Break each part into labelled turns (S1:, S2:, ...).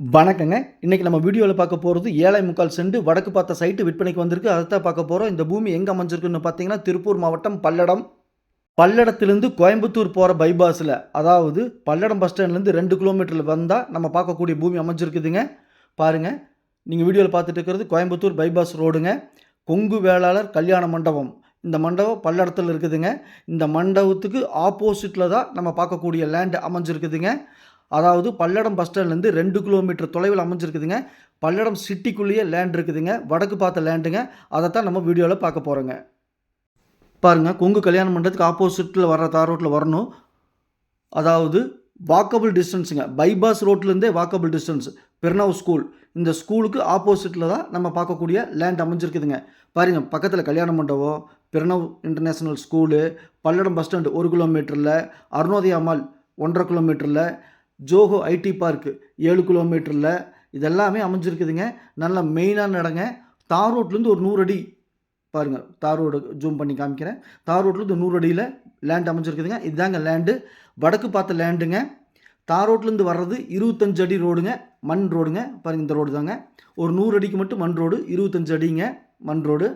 S1: வணக்கங்க. இன்றைக்கி நம்ம வீடியோவில் பார்க்க போகிறது ஏழை முக்கால் செண்டு வடக்கு பார்த்த சைட்டு விற்பனைக்கு வந்திருக்கு. அதை தான் பார்க்க போகிறோம் இந்த பூமி எங்கே அமைஞ்சிருக்குன்னு பார்த்தீங்கன்னா திருப்பூர் மாவட்டம் பல்லடம். பல்லடத்துலேருந்து கோயம்புத்தூர் போகிற பைபாஸில் அதாவது பல்லடம் பஸ் ஸ்டாண்ட்லேருந்து ரெண்டு கிலோமீட்டரில் வந்தால் நம்ம பார்க்கக்கூடிய பூமி அமைஞ்சிருக்குதுங்க. பாருங்கள் நீங்கள் வீடியோவில் பார்த்துட்டு இருக்கிறது கோயம்புத்தூர் பைபாஸ் ரோடுங்க கொங்கு வேளாளர் கல்யாண மண்டபம். இந்த மண்டபம் பல்லடத்தில் இருக்குதுங்க. இந்த மண்டபத்துக்கு ஆப்போசிட்டில் தான் நம்ம பார்க்கக்கூடிய லேண்டு அமைஞ்சிருக்குதுங்க. அதாவது பல்லடம் பஸ் ஸ்டாண்ட்லேருந்து ரெண்டு கிலோமீட்டர் தொலைவில் அமைஞ்சிருக்குதுங்க. பல்லடம் சிட்டிக்குள்ளேயே லேண்ட் இருக்குதுங்க. வடக்கு பார்த்த லேண்டுங்க அதை தான் நம்ம வீடியோவில் பார்க்க போகிறோங்க பாருங்கள் கொங்கு கல்யாண மண்டபத்துக்கு ஆப்போசிட்டில் வர்ற தார் ரோட்டில் வரணும். அதாவது வாக்கபிள் டிஸ்டன்ஸுங்க பைபாஸ் ரோட்லேருந்தே வாக்கபிள் டிஸ்டன்ஸ் பெர்னவ் ஸ்கூல் இந்த ஸ்கூலுக்கு ஆப்போசிட்டில் தான் நம்ம பார்க்கக்கூடிய லேண்ட் அமைஞ்சிருக்குதுங்க. பாருங்கள் பக்கத்தில் கல்யாண மண்டபம் பெர்னவ் international school Palladam bus stand ஒரு கிலோமீட்டரில் அருணோதயா மால் ஒன்றரை கிலோமீட்டரில் ஜோஹோ ஐடி பார்க்கு ஏழு கிலோமீட்டரில். இதெல்லாமே அமைஞ்சிருக்குதுங்க. நல்ல மெயினான இடங்க தார் ரோட்லேருந்து ஒரு நூறு அடி. பாருங்கள் தார் ரோடு ஜூம் பண்ணி காமிக்கிறேன். தார் ரோட்லேருந்து நூறு அடியில் லேண்ட் அமைஞ்சிருக்குதுங்க. இதுதாங்க லேண்டு வடக்கு பார்த்த லேண்டுங்க தார் ரோட்லேருந்து வர்றது இருபத்தஞ்சு அடி ரோடுங்க. மண் ரோடுங்க. பாருங்கள் இந்த ரோடு தாங்க. ஒரு நூறு அடிக்கு மட்டும் மண் ரோடு இருபத்தஞ்சு அடிங்க மண் ரோடு.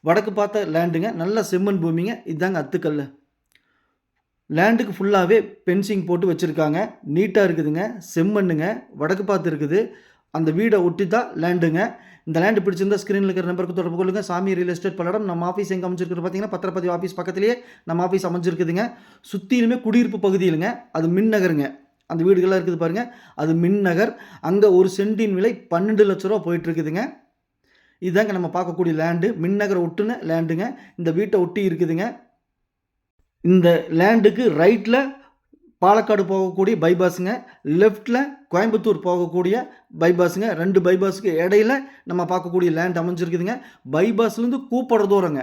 S1: வடக்கு பார்த்த லேண்டுங்க நல்ல செம்மண் பூமிங்க. இதுதாங்க அத்துக்கல் லேண்டுக்கு ஃபுல்லாகவே பென்சிங் போட்டு வச்சுருக்காங்க. நீட்டாக இருக்குதுங்க. செம்மண்ணுங்க வடக்கு பார்த்து இருக்குது. அந்த வீடை ஒட்டி தான் லேண்டுங்க இந்த லேண்டு பிடிச்சிருந்தா ஸ்க்ரீனில் இருக்கிற நம்பருக்கு தொடர்பு கொள்ளுங்கள் சாமி ரியல் எஸ்டேட் பல்லடம் நம்ம ஆஃபீஸ் எங்கே அமைஞ்சிருக்குது பார்த்தீங்கன்னா பத்திரப்பதிவு ஆஃபீஸ் பக்கத்துலேயே நம்ம ஆஃபீஸ் அமைஞ்சிருக்குதுங்க. சுற்றிலுமே குடியிருப்பு பகுதியிலுங்க. அது மின்னகருங்க அந்த வீடுகள்லாம் இருக்குது பாருங்கள் அது மின்னகர் அங்கே ஒரு சென்டின் விலை பன்னெண்டு லட்ச ரூபா போயிட்டுருக்குதுங்க. இதுதாங்க நம்ம பார்க்கக்கூடிய லேண்டு மின்னகரை ஒட்டுன லேண்டுங்க இந்த வீட்டை ஒட்டி இருக்குதுங்க. இந்த லேண்டுக்கு ரைட்டில் பாலக்காடு போகக்கூடிய பைபாஸுங்க லெஃப்டில் கோயம்புத்தூர் போகக்கூடிய பைபாஸுங்க ரெண்டு பைபாஸுக்கு இடையில நம்ம பார்க்கக்கூடிய லேண்ட் அமைஞ்சிருக்குதுங்க. பைபாஸ்லேருந்து கூப்பிட்ற தூரங்க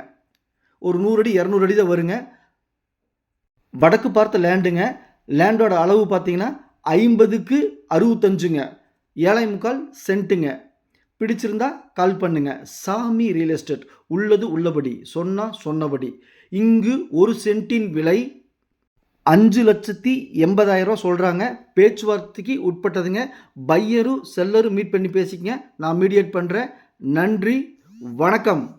S1: ஒரு நூறு அடி இரநூறு அடி தான் வருங்க. வடக்கு பார்த்த லேண்டுங்க லேண்டோட அளவு பார்த்தீங்கன்னா ஐம்பதுக்கு அறுபத்தஞ்சுங்க. ஏழை முக்கால் சென்ட்டுங்க பிடிச்சிருந்தா கால் பண்ணுங்க. சாமி ரியல் எஸ்டேட் உள்ளது உள்ளபடி. சொன்னால் சொன்னபடி. இங்கு ஒரு சென்ட்டின் விலை அஞ்சு லட்சத்தி எண்பதாயிரம் ரூபா சொல்கிறாங்க பேச்சுவார்த்தைக்கு உட்பட்டதுங்க. பையரும் செல்லரும் மீட் பண்ணி பேசிக்கங்க. நான் மீடியேட் பண்ணுறேன் நன்றி. வணக்கம்.